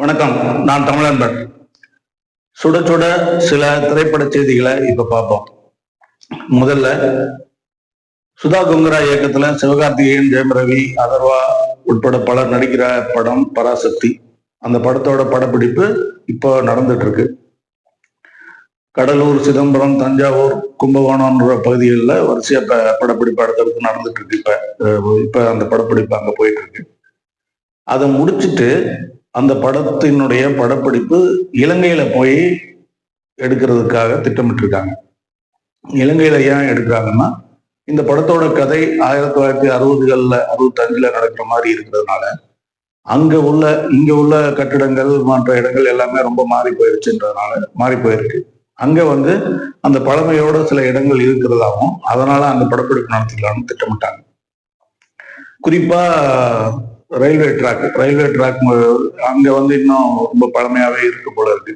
வணக்கம் நான் தமிழன்பன். சுட சுட சில திரைப்பட செய்திகளை இப்ப பார்ப்போம். முதல்ல சுதா குங்கரா இயக்கத்துல சிவகார்த்திகேயன் ஜெயம் ரவி அதர்வா உட்பட பலர் நடிக்கிற படம் பராசக்தி. அந்த படத்தோட படப்பிடிப்பு இப்போ நடந்துட்டு இருக்கு கடலூர் சிதம்பரம் தஞ்சாவூர் கும்பகோணம்ன்ற பகுதிகளில் வரிசையா இப்போ படப்பிடிப்பு அடுத்தடுத்து நடந்துட்டு இருக்கு இப்ப. இப்போ இப்ப அந்த படப்பிடிப்பு அங்க போயிட்டு இருக்கு அதை முடிச்சிட்டு அந்த படத்தினுடைய படப்பிடிப்பு இலங்கையில போய் எடுக்கிறதுக்காக திட்டமிட்டிருக்காங்க. இலங்கையில ஏன் எடுக்கிறாங்கன்னா இந்த படத்தோட கதை ஆயிரத்தி தொள்ளாயிரத்தி அறுபதுகள்ல அறுபத்தஞ்சுல நடக்கிற மாதிரி இருக்கிறதுனால அங்க உள்ள இங்க உள்ள கட்டிடங்கள் மற்ற இடங்கள் எல்லாமே ரொம்ப மாறி போயிருச்சுன்றதுனால மாறி போயிருக்கு. அங்க வந்து அந்த பழமையோட சில இடங்கள் இருக்கிறதாகவும் அதனால அந்த படப்பிடிப்பு நடத்திக்கலாம்னு திட்டமிட்டாங்க. குறிப்பா ரயில்வே ட்ராக் ரயில்வே ட்ராக் அங்க வந்து இன்னும் ரொம்ப பழமையாவே இருக்கு போல இருக்கு.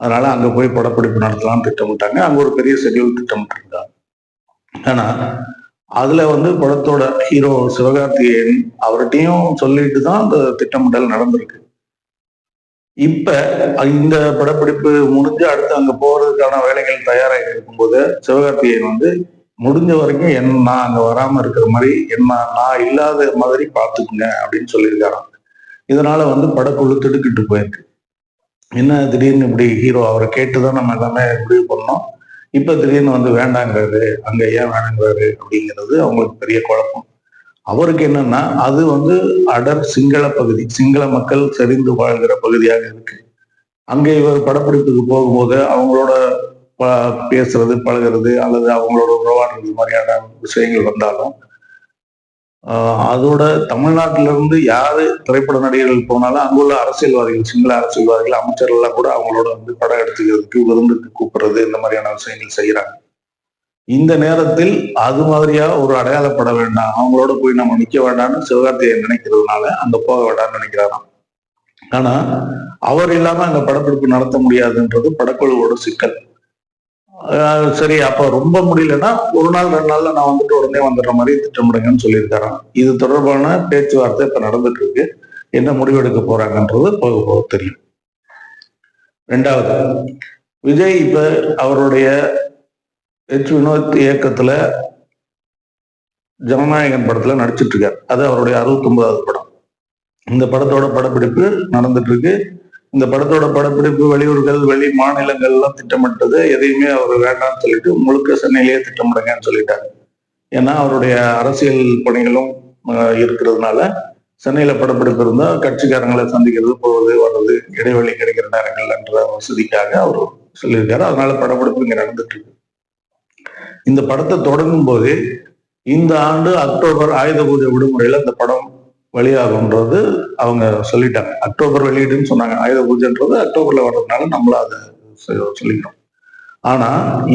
அதனால அங்க போய் படப்பிடிப்பு நடத்தலாம்னு திட்டமிட்டாங்க. அங்க ஒரு பெரிய ஷெட்யூல் திட்டமிட்டிருந்தாங்க ஆனா அதுல வந்து படத்தோட ஹீரோ சிவகார்த்திகேயன் அவர்கிட்டையும் சொல்லிட்டு தான் அந்த திட்டமிடல் நடந்திருக்கு. இப்ப இந்த படப்பிடிப்பு முடிஞ்சு அடுத்து அங்க போறதுக்கான வேலைகள் தயாராகிட்டு இருக்கும்போது சிவகார்த்திகேயன் வந்து முடிஞ்ச வரைக்கும் என் நான் அங்க வராம இருக்கிற மாதிரி என்ன நான் இல்லாத மாதிரி பாத்துக்குங்க அப்படின்னு சொல்லியிருக்காராம். இதனால வந்து படக்குழு திடுக்கிட்டு போயிருக்கு. என்ன திடீர்னு இப்படி ஹீரோ அவரை கேட்டுதான் நம்ம எல்லாமே முடிவு பண்ணோம். இப்ப திடீர்னு வந்து வேண்டாங்கிறாரு அங்க ஏன் வேணாங்கிறாரு அப்படிங்கிறது அவங்களுக்கு பெரிய குழப்பம். அவருக்கு என்னன்னா அது வந்து அடர் சிங்கள பகுதி சிங்கள மக்கள் செறிந்து வாழ்கிற பகுதியாக இருக்கு. அங்கே இவர் படப்பிடிப்புக்கு போகும்போது அவங்களோட பேசுறது பழகுறது அல்லது அவங்களோட உறவாடுறது மாதிரியான விஷயங்கள் வந்தாலும் அதோட தமிழ்நாட்டிலிருந்து யாரு திரைப்பட நடிகர்கள் போனாலும் அங்குள்ள அரசியல்வாதிகள் சிங்கள அரசியல்வாதிகள் அமைச்சர்கள்லாம் கூட அவங்களோட வந்து படம் எடுத்துக்கிறதுக்கு விருந்துக்கு கூப்பிடுறது இந்த மாதிரியான விஷயங்கள் செய்யறாங்க இந்த நேரத்தில் அது மாதிரியா ஒரு அடையாளப்பட வேண்டாம். அவங்களோட போய் நம்ம நிக்க வேண்டாம்னு சிவகார்த்திகேயன் நினைக்கிறதுனால அங்க போக வேண்டாம்னு நினைக்கிறாராம். ஆனா அவர் இல்லாம அந்த படப்பிடிப்பு நடத்த முடியாதுன்றது படக்குழுவோட சிக்கல். சரி அப்ப ரொம்ப முடியலன்னா ஒரு நாள் ரெண்டு நாள்ல நான் வந்துட்டு உடனே வந்துடுற மாதிரி திட்டமிடுங்கன்னு சொல்லியிருக்காராம். இது தொடர்பான பேச்சுவார்த்தை இப்ப நடந்துட்டு இருக்கு என்ன முடிவெடுக்க போறாங்கன்றது போக போக தெரியும். ரெண்டாவது விஜய் இப்ப அவருடைய எச் வினோத் இயக்கத்துல ஜனநாயகன் படத்துல நடிச்சிட்டு இருக்காரு. அது அவருடைய அறுபத்தி ஒன்பதாவது படம். இந்த படத்தோட படப்பிடிப்பு நடந்துட்டு இருக்கு இந்த படத்தோட படப்பிடிப்பு வெளியூர்கள் வெளி மாநிலங்கள்லாம் திட்டமிட்டது. எதையுமே அவர் வேண்டாம்னு சொல்லிட்டு முழுக்க சென்னையிலேயே திட்டமிடுங்கன்னு சொல்லிட்டாங்க ஏன்னா அவருடைய அரசியல் பணிகளும் இருக்கிறதுனால சென்னையில படப்பிடிப்பு இருந்தா கட்சிக்காரங்களை சந்திக்கிறது போவது வர்றது இடைவெளி கிடைக்கிற நேரங்கள்ன்ற வசதிக்காக அவர் சொல்லியிருக்காரு. அதனால படப்பிடிப்பு இங்க நடந்துட்டு இருக்கு. இந்த படத்தை தொடங்கும் போது இந்த ஆண்டு அக்டோபர் ஆயுத பூஜை விடுமுறையில இந்த படம் வெளியாகும்ன்றது அவங்க சொல்லிட்டாங்க. அக்டோபர் வெளியீடுன்னு சொன்னாங்க. ஆயுத பூஜைன்றது அக்டோபர்ல வர்றதுனால நம்மள அதை சொல்லிக்கிறோம். ஆனா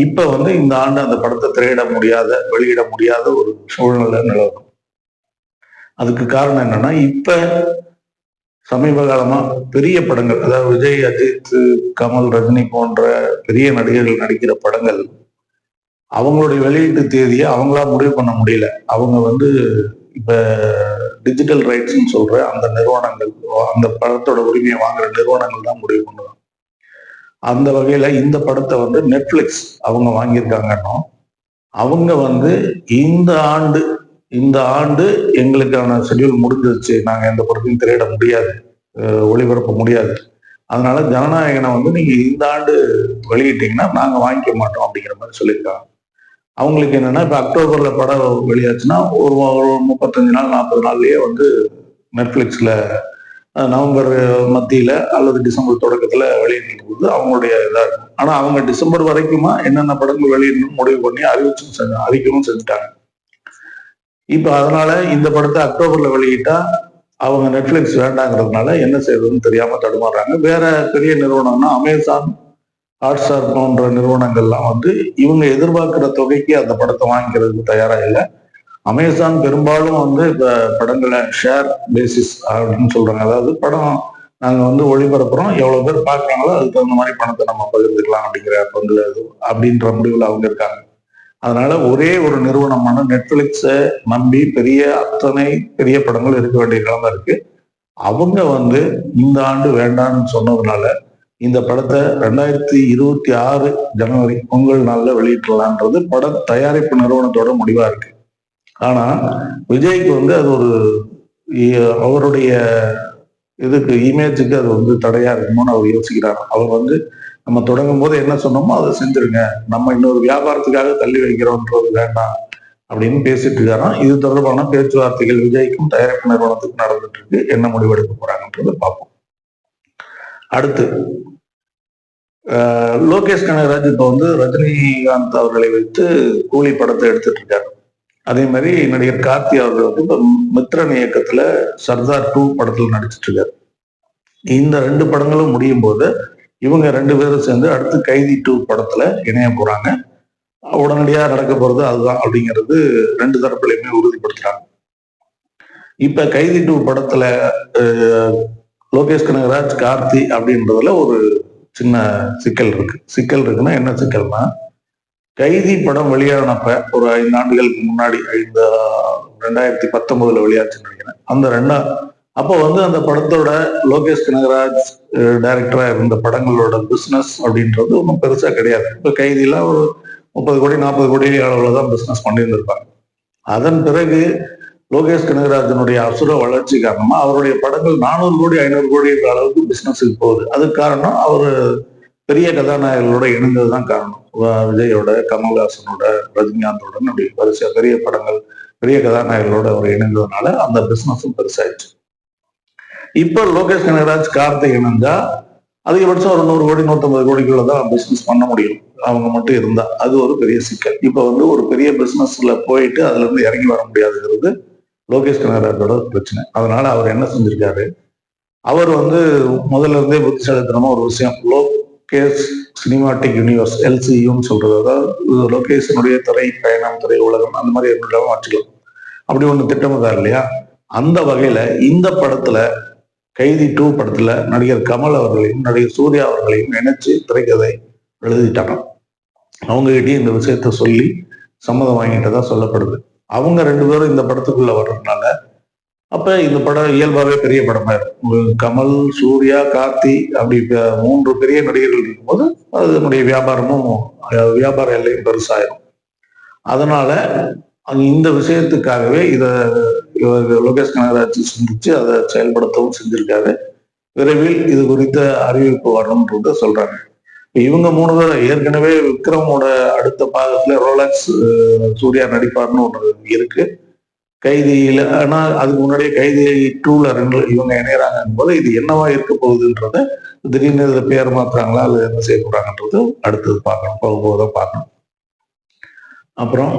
இப்ப வந்து இந்த ஆண்டு அந்த படத்தை திரையிட முடியாத வெளியிட முடியாத ஒரு சூழ்நிலை நிலவும் அதுக்கு காரணம் என்னன்னா இப்ப சமீப காலமா பெரிய படங்கள் அதாவது விஜய் அஜித் கமல் ரஜினி போன்ற பெரிய நடிகர்கள் நடிக்கிற படங்கள் அவங்களுடைய வெளியீட்டு தேதியை அவங்களா முடிவு பண்ண முடியல. அவங்க வந்து இப்ப டிஜிட்டல் ரைட்ஸ்ன்னு சொல்ற அந்த நிறுவனங்கள் அந்த படத்தோட உரிமையை வாங்குற நிறுவனங்கள் தான் முடிவு பண்ணுவாங்க. அந்த வகையில இந்த படத்தை வந்து நெட்ஃபிளிக்ஸ் அவங்க வாங்கியிருக்காங்கன்னா அவங்க வந்து இந்த ஆண்டு இந்த ஆண்டு எங்களுக்கான ஷெட்யூல் முடிஞ்சிருச்சு. நாங்க எந்த படத்தையும் திரையிட முடியாது ஒளிபரப்ப முடியாது. அதனால ஜனநாயகனை வந்து நீங்க இந்த ஆண்டு வெளியிட்டீங்கன்னா நாங்க வாங்கிக்க மாட்டோம் அப்படிங்கிற மாதிரி சொல்லியிருக்காங்க. அவங்களுக்கு என்னன்னா இப்ப அக்டோபர்ல படம் வெளியாச்சுன்னா ஒரு ஒரு முப்பத்தஞ்சு நாள் நாற்பது நாள்லயே வந்து நெட்ஃபிளிக்ஸ்ல நவம்பர் மத்தியில அல்லது டிசம்பர் தொடக்கத்துல வெளியிடும் போது அவங்களுடைய இதா இருக்கும். ஆனா அவங்க டிசம்பர் வரைக்குமா என்னென்ன படங்கள் வெளியிடணும் முடிவு பண்ணி அறிவிச்சும் செஞ்சு அறிவிக்கவும் செஞ்சுட்டாங்க. இப்ப அதனால இந்த படத்தை அக்டோபர்ல வெளியிட்டா அவங்க நெட்ஃபிளிக்ஸ் வேண்டாங்கிறதுனால என்ன செய்யறதுன்னு தெரியாம தடுமாறுறாங்க. வேற பெரிய நிறுவனம்னா அமேசான் ஹாட்ஸ்டார் போன்ற நிறுவனங்கள்லாம் வந்து இவங்க எதிர்பார்க்கிற தொகைக்கு அந்த படத்தை வாங்கிக்கிறதுக்கு தயாரா இல்லை. அமேசான் பெரும்பாலும் வந்து இப்ப படங்களை ஷேர் பேசிஸ் அப்படின்னு சொல்றாங்க. அதாவது படம் நாங்க வந்து ஒளிபரப்புறோம். எவ்வளவு பேர் பார்க்குறாங்களோ அதுக்கு தகுந்த மாதிரி பணத்தை நம்ம பகிர்ந்துக்கலாம் அப்படிங்கிற பங்குல அப்படின்ற முடிவுல அவங்க இருக்காங்க. அதனால ஒரே ஒரு நிறுவனமான நெட்ஃபிளிக்ஸை நம்பி பெரிய அத்தனை பெரிய படங்கள் இருக்க வேண்டிய நிலைமை இருக்கு. அவங்க வந்து இந்த ஆண்டு வேண்டாம்னு சொன்னதுனால இந்த படத்தை ரெண்டாயிரத்தி இருபத்தி ஆறு ஜனவரி பொங்கல் நாளில் வெளியிட்டலான்றது பட தயாரிப்பு நிறுவனத்தோட முடிவா இருக்கு. ஆனா விஜய்க்கு வந்து அது ஒரு அவருடைய இதுக்கு இமேஜுக்கு அது வந்து தடையா இருக்குமோன்னு அவர் யோசிக்கிறார். அவர் வந்து நம்ம தொடங்கும் போது என்ன சொன்னோமோ அதை செஞ்சிருங்க. நம்ம இன்னொரு வியாபாரத்துக்காக தள்ளி வைக்கிறோன்றது வேண்டாம் அப்படின்னு பேசிட்டு இருக்காராம். இது தொடர்பான பேச்சுவார்த்தைகள் விஜய்க்கும் தயாரிப்பு நிறுவனத்துக்கும் நடந்துட்டு இருக்கு. என்ன முடிவெடுக்க போறாங்கன்றதை பார்ப்போம். அடுத்து லோகேஷ் கனகராஜ் இப்போ வந்து ரஜினிகாந்த் அவர்களை வைத்து கூலி படத்தை எடுத்துட்டு இருக்காரு. அதே மாதிரி நடிகர் கார்த்தி அவர்கள் வந்து இப்போ மித்ரன் இயக்கத்துல சர்தார் டூ படத்துல நடிச்சிட்டு இருக்காரு. இந்த ரெண்டு படங்களும் முடியும் போது இவங்க ரெண்டு பேரும் சேர்ந்து அடுத்து கைதி டூ படத்துல இணைய போறாங்க. உடனடியாக நடக்க போறது அதுதான் அப்படிங்கிறது ரெண்டு தரப்புலையுமே உறுதிப்படுத்துறாங்க. இப்ப கைதி டூ படத்துல லோகேஷ் கனகராஜ் கார்த்தி அப்படின்றதுல ஒரு சின்ன சிக்கல் இருக்கு. சிக்கல் இருக்குன்னா என்ன சிக்கல்னா கைதி படம் வெளியானப்ப ஒரு ஐந்து ஆண்டுகளுக்கு முன்னாடி ஐந்து ரெண்டாயிரத்தி பத்தொன்பதுல வெளியாச்சுன்னு நினைக்கிறேன். அந்த ரெண்டா அப்போ வந்து அந்த படத்தோட லோகேஷ் கனகராஜ் டைரக்டரா இருந்த படங்களோட பிசினஸ் அப்படின்றது ஒன்றும் பெருசா கிடையாது. இப்போ கைதிலாம் ஒரு முப்பது கோடி நாற்பது கோடி அளவுல தான் பிசினஸ் பண்ணியிருந்திருப்பாங்க. அதன் பிறகு லோகேஷ் கனகராஜனுடைய அசுர வளர்ச்சி காரணமா அவருடைய படங்கள் நானூறு கோடி ஐநூறு கோடி என்ற அளவுக்கு பிசினஸுக்கு போகுது. அதுக்கு காரணம் அவர் பெரிய கதாநாயகர்களோட இணைந்தது தான் காரணம் விஜயோட கமல்ஹாசனோட ரஜினிகாந்தோட அப்படி வரிசையா பெரிய படங்கள் பெரிய கதாநாயகர்களோட அவர் இணைந்ததுனால அந்த பிசினஸும் பெருசாயிடுச்சு. இப்ப லோகேஷ் கனகராஜ் கார்த்திக் இணைஞ்சா அதிகபட்சம் ஒரு நூறு கோடி நூத்தம்பது கோடிக்குள்ள தான் பிசினஸ் பண்ண முடியும். அவங்க மட்டும் இருந்தா. அது ஒரு பெரிய சிக்கல். இப்ப வந்து ஒரு பெரிய பிசினஸ்ல போயிட்டு அதுல இருந்து இறங்கி வர முடியாதுங்கிறது லோகேஷ் கனகராஜோட பிரச்சனை. அதனால அவர் என்ன செஞ்சிருக்காரு? அவர் வந்து முதல்ல இருந்தே புத்திசாலித்தனமா ஒரு விஷயம். லோகேஷ் சினிமாட்டிக் யூனிவர்ஸ் எல்சியூன்னு சொல்றது. அதாவது லோகேஷனுடைய திரை பயணம் திரை உலகம் அந்த மாதிரி என்னெல்லாம் வச்சுக்கலாம் அப்படி ஒண்ணு திட்டமிட்டார் இல்லையா? அந்த வகையில இந்த படத்துல கைதி டூ படத்துல நடிகர் கமல் அவர்களையும் நடிகர் சூர்யா அவர்களையும் நினைச்சு திரைக்கதை எழுதிட்டாங்க. அவங்ககிட்டயும் இந்த விஷயத்த சொல்லி சம்மதம் வாங்கிட்டதா சொல்லப்படுது. அவங்க ரெண்டு பேரும் இந்த படத்துக்குள்ள வர்றதுனால அப்ப இந்த படம் இயல்பாகவே பெரிய படமா இருக்கும். கமல் சூர்யா கார்த்தி அப்படி மூன்று பெரிய நடிகர்கள் இருக்கும்போது அதனுடைய வியாபாரமும் வியாபார எல்லையும் பெருசாயிரும். அதனால இந்த விஷயத்துக்காகவே இதை லோகேஷ் கனகராஜ் சிந்திச்சு அதை செயல்படுத்தவும் செஞ்சிருக்காரு. விரைவில் இது குறித்த அறிவிப்பு வரணும்ன்றத சொல்றாங்க. இவங்க மூணு பேரும் ஏற்கனவே விக்ரமோட அடுத்த பாகத்துல ரோலக்ஸ் சூர்யா நடிப்பார்னு ஒன்று இருக்கு. கைதியில ஆனா அதுக்கு முன்னாடியே கைதி டூல ரெண்டு இவங்க இணையறாங்க போது இது என்னவா இருக்க போகுதுன்றத திடீர்னு இதுல பேர் மாத்துறாங்களா அல்லது என்ன செய்ய போறாங்கன்றது அடுத்தது பார்க்கணும். போக போக பார்க்கணும். அப்புறம்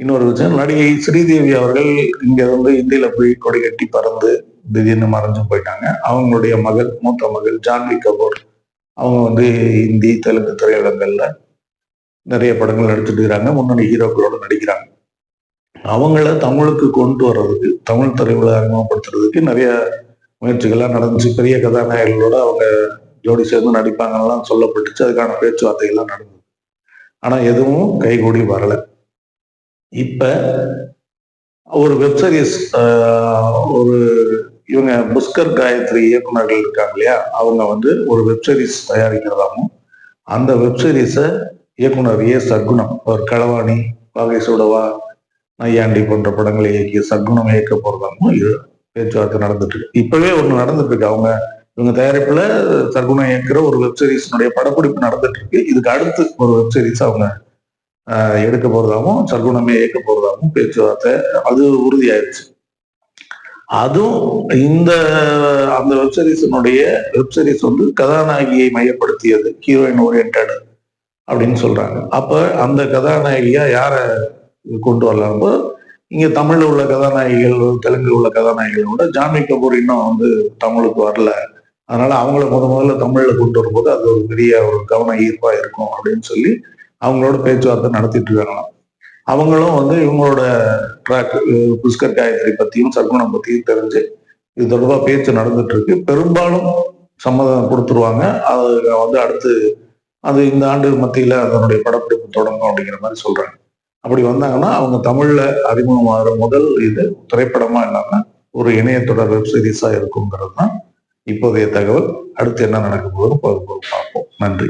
இன்னொரு விஷயம் நடிகை ஸ்ரீதேவி அவர்கள் இங்க இருந்து இந்தியில போய் கொடை கட்டி பறந்து திடீர்னு மறைஞ்சு போயிட்டாங்க. அவங்களுடைய மகள் மூத்த மகள் ஜான்வி கபூர் அவங்க வந்து இந்தி தெலுங்கு திரையுலகங்கள்ல நிறைய படங்கள் நடிச்சிட்டு இருக்கிறாங்க முன்னணி ஹீரோக்களோட நடிக்கிறாங்க. அவங்கள தமிழுக்கு கொண்டு வர்றதுக்கு தமிழ் திரையுலக அறிமுகப்படுத்துறதுக்கு நிறைய முயற்சிகள்லாம் நடந்துச்சு. பெரிய கதாநாயகர்களோட அவங்க ஜோடி சேர்ந்து நடிப்பாங்கலாம் சொல்லப்பட்டுச்சு. அதுக்கான பேச்சுவார்த்தைகள்லாம் நடந்தது. ஆனா எதுவும் கைகூடி வரல. இப்ப ஒரு வெப்சீரிஸ் ஒரு இவங்க புஷ்கர் காயத்ரி இயக்குனர்கள் இருக்காங்க இல்லையா? அவங்க வந்து ஒரு வெப்சீரிஸ் தயாரிக்கிறதாகவும் அந்த வெப்சீரிஸை இயக்குனர் ஏ சகுனம் அவர் களவாணி வாகை சுடவா நையாண்டி போன்ற படங்களை இயக்கிய சகுனம் இயக்க போறதாகவும் இது பேச்சுவார்த்தை நடந்துட்டு இருக்கு. இப்பவே ஒன்று நடந்துட்டு இருக்கு. அவங்க இவங்க தயாரிப்புல சகுனம் இயக்குற ஒரு வெப்சீரிஸினுடைய படப்பிடிப்பு நடந்துட்டு இருக்கு. இதுக்கு அடுத்து ஒரு வெப்சீரிஸ் அவங்க எடுக்க போறதாகவும் சகுனமே இயக்க போறதாகவும் பேச்சுவார்த்தை அது உறுதியாயிருச்சு. அதுவும் இந்த அந்த வெப்சீரிஸினுடைய வெப்சீரிஸ் வந்து கதாநாயகியை மையப்படுத்தியது ஹீரோயின் ஓரியன்ட் அப்படின்னு சொல்றாங்க. அப்ப அந்த கதாநாயகியா யார கொண்டு வரலாம் இங்க தமிழ்ல உள்ள கதாநாயகிகள் தெலுங்குல உள்ள கதாநாயகிகளோட ஜான்வி கபூர் இன்னும் வந்து தமிழுக்கு வரல. அதனால அவங்கள முத முதல்ல தமிழ்ல கொண்டு வரும்போது அது ஒரு பெரிய ஒரு கவன ஈர்ப்பா இருக்கும் அப்படின்னு சொல்லி அவங்களோட பேச்சுவார்த்தை நடத்திட்டு இருக்காங்களாம். அவங்களும் வந்து இவங்களோட ட்ராக் புஷ்கர் காயத்ரி பத்தியும் சர்க்குணம் பத்தியும் தெரிஞ்சு இது தொடர்பாக பேச்சு நடந்துட்டு இருக்கு பெரும்பாலும் சம்மதம் கொடுத்துருவாங்க. அது வந்து அடுத்து அது இந்த ஆண்டு மத்தியில அதனுடைய படப்பிடிப்பு தொடங்கும் அப்படிங்கிற மாதிரி சொல்றாங்க. அப்படி வந்தாங்கன்னா அவங்க தமிழ்ல அறிமுகமாகிற முதல் இது திரைப்படமா இல்லாம ஒரு இணையத்தொடர் வெப் சீரிஸா இருக்குங்கிறது தான் இப்போதைய தகவல். அடுத்து என்ன நடக்க போகுதுன்னு பார்ப்போம். நன்றி.